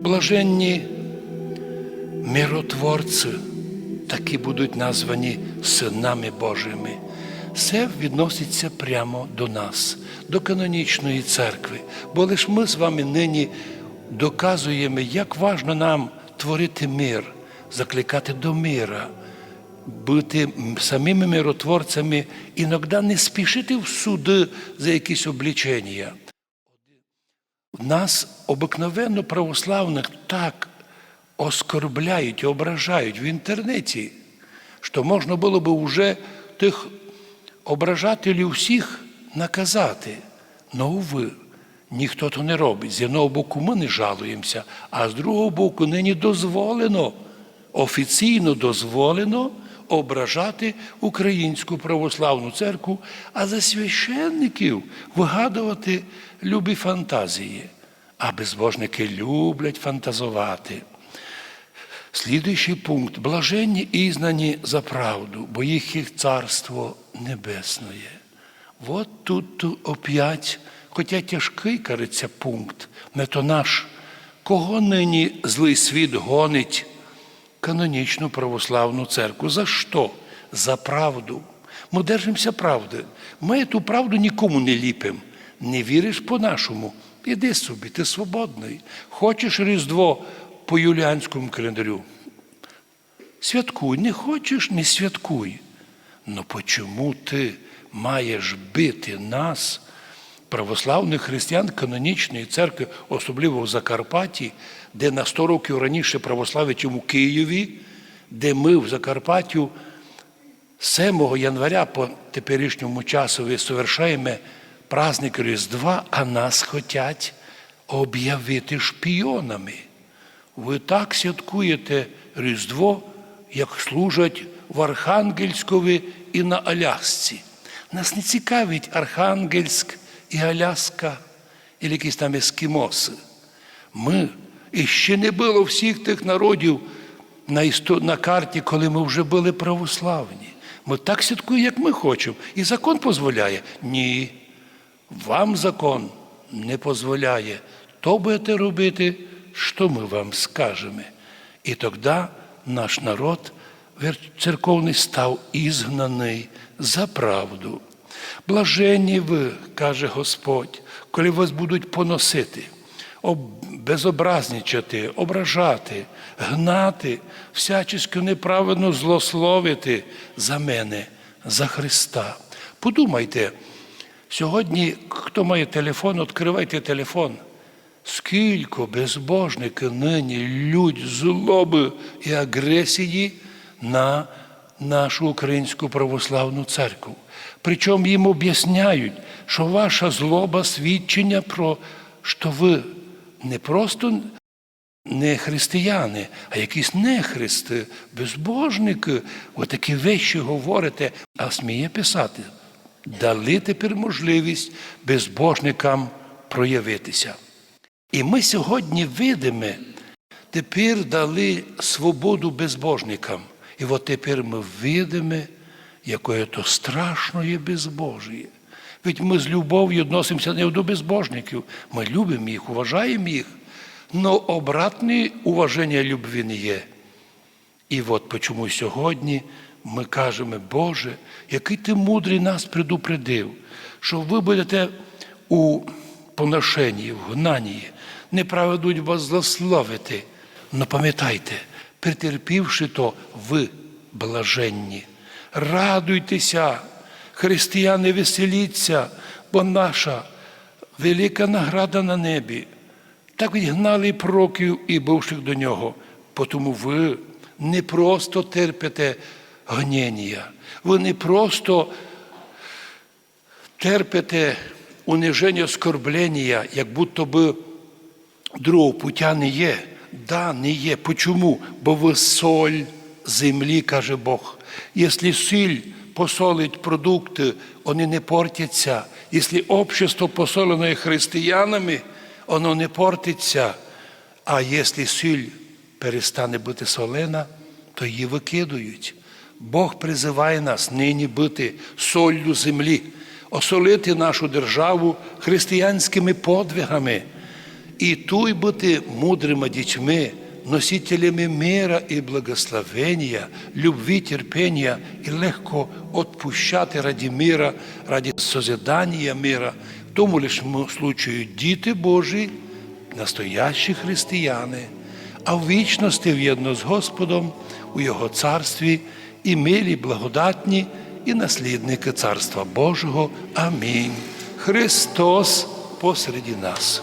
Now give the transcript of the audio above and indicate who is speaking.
Speaker 1: Блаженні миротворці, такі будуть названі синами Божими. Це відноситься прямо до нас, до канонічної церкви. Бо лише ми з вами нині доказуємо, як важно нам творити мир, закликати до мира, бути самими миротворцями, іноді не спішити в суди за якісь облічення. Нас обикновенно православних так оскорбляють і ображають в інтернеті, що можна було б вже тих ображателів всіх наказати. Ну, ви, ніхто то не робить. З одного боку, ми не жалуємося, а з другого боку, нині дозволено, офіційно дозволено ображати Українську православну церкву, а за священників вигадувати любі фантазії. А безбожники люблять фантазувати. Слідуючий пункт блаженні і знані за правду, бо їх царство небесне. От тут опять, хоча тяжкий кажеться пункт, не то наш, кого нині злий світ гонить канонічну православну церкву. За що? За правду. Ми держимося правди. Ми ту правду нікому не ліпимо. Не віриш по-нашому. Іди собі, ти свободний. Хочеш Різдво по юліанському календарю? Святкуй, не хочеш, не святкуй. Ну почому ти маєш бити нас, православних християн канонічної церкви, особливо в Закарпатті, де на 100 років раніше православ'я, чим у Києві, де ми в Закарпаттю 7 января по теперішньому часу совершаємо праздник Різдва, а нас хочуть об'явити шпіонами. Ви так святкуєте Різдво, як служать в Архангельськові і на Алясці. Нас не цікавить Архангельськ і Аляска, і якісь там ескімоси. Ми і ще не було всіх тих народів на, істо... на карті, коли ми вже були православні. Ми так святкуємо, як ми хочемо. І закон дозволяє? Ні. Вам закон не дозволяє. То будете робити, що ми вам скажемо. І тоді наш народ церковний став ізгнаний за правду. Блаженні ви, каже Господь, коли вас будуть поносити, безобразничати, ображати, гнати, всячески неправильно злословити за мене, за Христа. Подумайте, сьогодні, хто має телефон, відкривайте телефон. Скільки безбожники нині людь злоби і агресії на нашу українську православну церкву. Причому їм об'ясняють, що ваша злоба свідчення про що ви не просто не християни, а якісь нехристи, безбожники, отакі вещі говорите, а сміє писати. Дали тепер можливість безбожникам проявитися. І ми сьогодні видимо, тепер дали свободу безбожникам. І от тепер ми видимо, якое то страшне безбожіє. Ведь ми з любов'ю відносимося не до безбожників. Ми любимо їх, уважаємо їх, але обратне уваження любві не є. І от чому сьогодні ми кажемо, Боже, який ти мудрий нас предупредив, що ви будете у поношенні, в гнанні, неправо будуть вас злословити. Но пам'ятайте, претерпівши то, ви блаженні. Радуйтеся, християни, веселіться, бо наша велика награда на небі. Так відгнали проків і бувших до нього. Тому ви не просто терпите гнення, ви не просто терпите униження, оскорблення, як будто би другого путя не є. Да, не є. Почому? Бо ви соль землі, каже Бог. Якщо сіль посолить продукти, вони не портяться. Якщо общество посолене християнами, воно не портиться. А якщо сіль перестане бути солена, то її викидують. Бог призиває нас нині бути соллю землі, осолити нашу державу християнськими подвигами. І туй бути мудрими дітьми, носителями мира і благословення, любві, терпіння і легко відпущати раді мира, раді созидання мира. В тому лише случаю діти Божі, настоящі християни, а в вічності в'єдно з Господом у Його царстві і милі, благодатні, і наслідники Царства Божого. Амінь. Христос посереді нас.